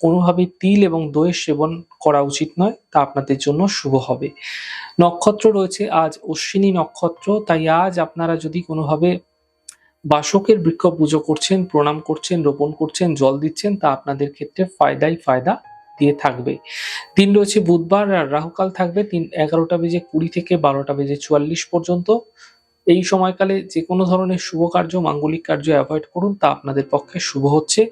কোনোভাবে তিল এবং দইয়ের সেবন করা উচিত নয়, তা আপনাদের জন্য শুভ হবে। নক্ষত্র রয়েছে আজ অশ্বিনী নক্ষত্র, তাই আজ আপনারা যদি কোনোভাবে বাসকের বৃক্ষ পুজো করছেন, প্রণাম করছেন, রোপণ করছেন, জল দিচ্ছেন, তা আপনাদের ক্ষেত্রে ফায়দাই ফায়দা দিয়ে থাকবে। দিন রয়েছে বুধবার আর রাহুকাল থাকবে তিন, এগারোটা বেজে কুড়ি থেকে বারোটা বেজে চুয়াল্লিশ পর্যন্ত। এই সময়কালে যে কোনো ধরনের শুভ কার্য, মাঙ্গলিক কার্য অ্যাভয়েড করুন, তা আপনাদের পক্ষে শুভ হচ্ছে।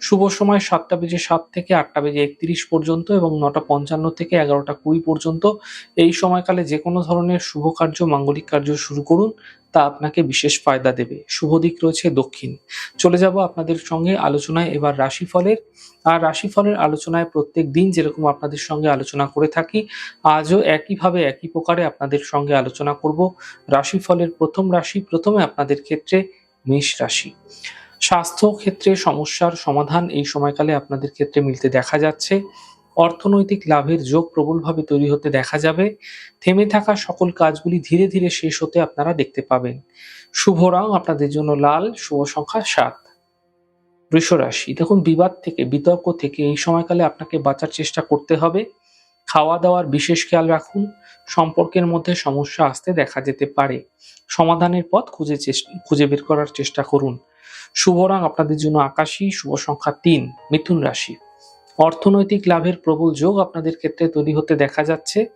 শুভ সময় সাতটা বেজে সাত থেকে আটটা বেজে একত্রিশ পর্যন্ত এবং নটা পঞ্চান্ন থেকে এগারোটা কুড়ি পর্যন্ত। এই সময়কালে যে কোনো ধরনের শুভ কার্য, মাঙ্গলিক কার্য শুরু করুন। তা আপনাকে বিশেষ ফায়দা দেবে। শুভ দিক রয়েছে দক্ষিণ। চলে যাব আপনাদের সঙ্গে আলোচনায়। এবার রাশিফলের। আর রাশিফলের আলোচনায় প্রত্যেক দিন যেরকম আপনাদের সঙ্গে আলোচনা করে থাকি, আজও একইভাবে একই প্রকারে আপনাদের সঙ্গে আলোচনা করব। রাশিফলের প্রথম রাশি, প্রথমে আপনাদের ক্ষেত্রে মেষ রাশি। স্বাস্থ্য ক্ষেত্রে সমস্যার সমাধান এই সময়কালে আপনাদের ক্ষেত্রে মিলতে দেখা যাচ্ছে। অর্থনৈতিক লাভের যোগ প্রবলভাবে তৈরি হতে দেখা যাবে। থেমে থাকা সকল কাজগুলি ধীরে ধীরে শেষ হতে আপনারা দেখতে পাবেন। শুভ রং আপনাদের জন্য লাল, শুভ সংখ্যা সাত। বৃষ রাশি, দেখুন বিবাদ থেকে, বিতর্ক থেকে এই সময়কালে আপনাকে বাঁচার চেষ্টা করতে হবে। খাওয়া দাওয়ার বিশেষ খেয়াল রাখুন। সম্পর্কের মধ্যে সমস্যা আসতে দেখা যেতে পারে। সমাধানের পথ খুঁজে খুঁজে বের করার চেষ্টা করুন। শুভ রং আপনাদের জন্য আকাশী, শুভ সংখ্যা তিন, মিথুন রাশি। অর্থনৈতিক লাভের প্রবল যোগ আপনাদের ক্ষেত্রে তৈরি হতে দেখা যাচ্ছে।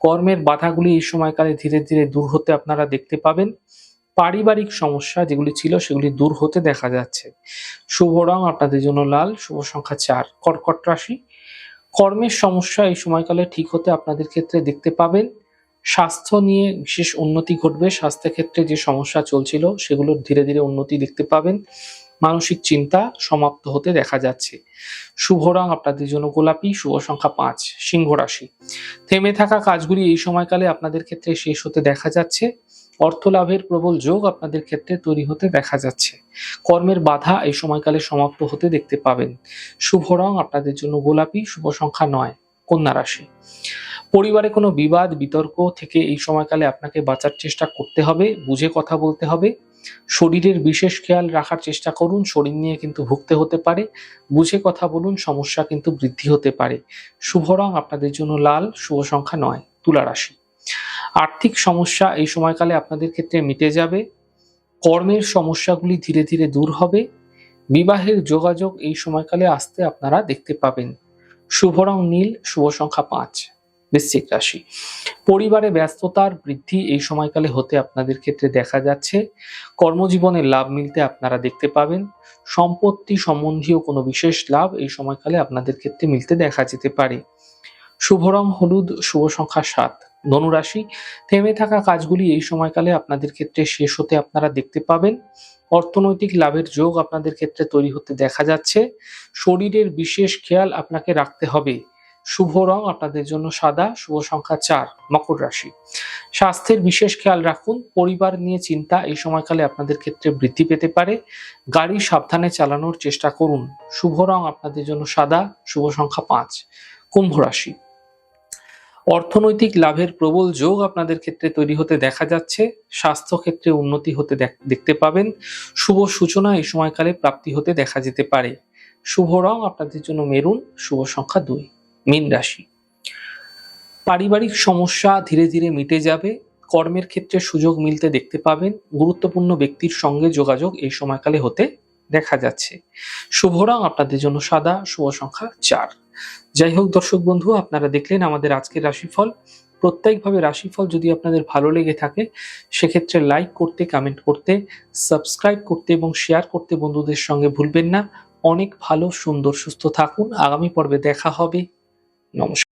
কর্মের বাধাগুলি এই সময়কালে ধীরে ধীরে দূর হতে আপনারা দেখতে পাবেন। পারিবারিক সমস্যা যেগুলি ছিল সেগুলি দূর হতে দেখা যাচ্ছে। শুভ রং আপনাদের জন্য লাল, শুভ সংখ্যা চার, কর্কট রাশি। কর্মের সমস্যা এই সময়কালে ঠিক হতে আপনাদের ক্ষেত্রে দেখতে পাবেন। স্বাস্থ্য নিয়ে বিশেষ উন্নতি ঘটবে। স্বাস্থ্যের ক্ষেত্রে যে সমস্যা চলছিল সেগুলোর ধীরে ধীরে উন্নতি দেখতে পাবেন। মানসিক চিন্তা সমাপ্ত হতে দেখা যাচ্ছে। শুভ রং আপনাদের জন্য গোলাপি, শুভ সংখ্যা পাঁচ, সিংহ রাশি। থেমে থাকা কাজগুলি এই সময়কালে আপনাদের ক্ষেত্রে শেষ হতে দেখা যাচ্ছে। অর্থ লাভের প্রবল যোগ আপনাদের ক্ষেত্রে তৈরি হতে দেখা যাচ্ছে। কর্মের বাধা এই সময়কালে সমাপ্ত হতে দেখতে পাবেন। শুভ রং আপনাদের জন্য গোলাপি, শুভ সংখ্যা নয়, কন্যা রাশি। পরিবারে কোনো বিবাদ, বিতর্ক থেকে এই সময়কালে আপনাকে বাঁচার চেষ্টা করতে হবে, বুঝে কথা বলতে হবে। শরীরের বিশেষ খেয়াল রাখার চেষ্টা করুন, শরীর নিয়ে কিন্তু ভুগতে হতে পারে। বুঝে কথা বলুন, সমস্যা কিন্তু বৃদ্ধি হতে পারে। শুভ রং আপনাদের জন্য লাল, শুভ সংখ্যা নয়, তুলা রাশি। আর্থিক সমস্যা এই সময়কালে আপনাদের ক্ষেত্রে মিটে যাবে। কর্মের সমস্যাগুলি ধীরে ধীরে দূর হবে। বিবাহের যোগাযোগ এই সময়কালে আসতে আপনারা দেখতে পাবেন। শুভ রং নীল, শুভ সংখ্যা পাঁচ। বৃশ্চিক রাশি। পরিবারে ব্যস্ততার বৃদ্ধি এই সময়কালে হতে আপনাদের ক্ষেত্রে দেখা যাচ্ছে। কর্মজীবনে লাভ মিলতে আপনারা দেখতে পাবেন। সম্পত্তি সম্বন্ধীয় কোনো বিশেষ লাভ এই সময়কালে আপনাদের ক্ষেত্রে মিলতে দেখা যেতে পারে। শুভ রং, হলুদ, শুভ সংখ্যা সাত। ধনুরাশি, থেমে থাকা কাজগুলি এই সময়কালে আপনাদের ক্ষেত্রে শেষ হতে আপনারা দেখতে পাবেন। অর্থনৈতিক লাভের যোগ আপনাদের ক্ষেত্রে তৈরি হতে দেখা যাচ্ছে। শরীরের বিশেষ খেয়াল আপনাকে রাখতে হবে। শুভ রং আপনাদের জন্য সাদা, শুভ সংখ্যা চার, মকর রাশি। স্বাস্থ্যের বিশেষ খেয়াল রাখুন, পরিবার নিয়ে চিন্তা এই সময়কালে আপনাদের ক্ষেত্রে বৃদ্ধি পেতে পারে। গাড়ি সাবধানে চালানোর চেষ্টা করুন। শুভ রং আপনাদের জন্য সাদা, শুভ সংখ্যা পাঁচ, কুম্ভ রাশি। অর্থনৈতিক লাভের প্রবল যোগ আপনাদের ক্ষেত্রে তৈরি হতে দেখা যাচ্ছে। স্বাস্থ্য ক্ষেত্রে উন্নতি হতে দেখতে পাবেন। শুভ সূচনা এই সময়কালে প্রাপ্তি হতে দেখা যেতে পারে। শুভ রং আপনাদের জন্য মেরুন, শুভ সংখ্যা দুই। মীন রাশি। পারিবারিক সমস্যা ধীরে ধীরে মিটে যাবে, কর্মের ক্ষেত্রে সুযোগ মিলতে দেখতে পাবেন, গুরুত্বপূর্ণ ব্যক্তির সঙ্গে যোগাযোগ এই সময়কালে হতে দেখা যাচ্ছে। শুভ রং আপনাদের জন্য সাদা, শুভ সংখ্যা চার। যাই হোক দর্শক বন্ধু, আপনারা দেখলেন আমাদের আজকের রাশিফল। প্রত্যেকভাবে রাশিফল যদি আপনাদের ভালো লেগে থাকে, সেক্ষেত্রে লাইক করতে, কমেন্ট করতে, সাবস্ক্রাইব করতে এবং শেয়ার করতে বন্ধুদের সঙ্গে ভুলবেন না। অনেক ভালো, সুন্দর, সুস্থ থাকুন। আগামী পর্বে দেখা হবে। নমস্কার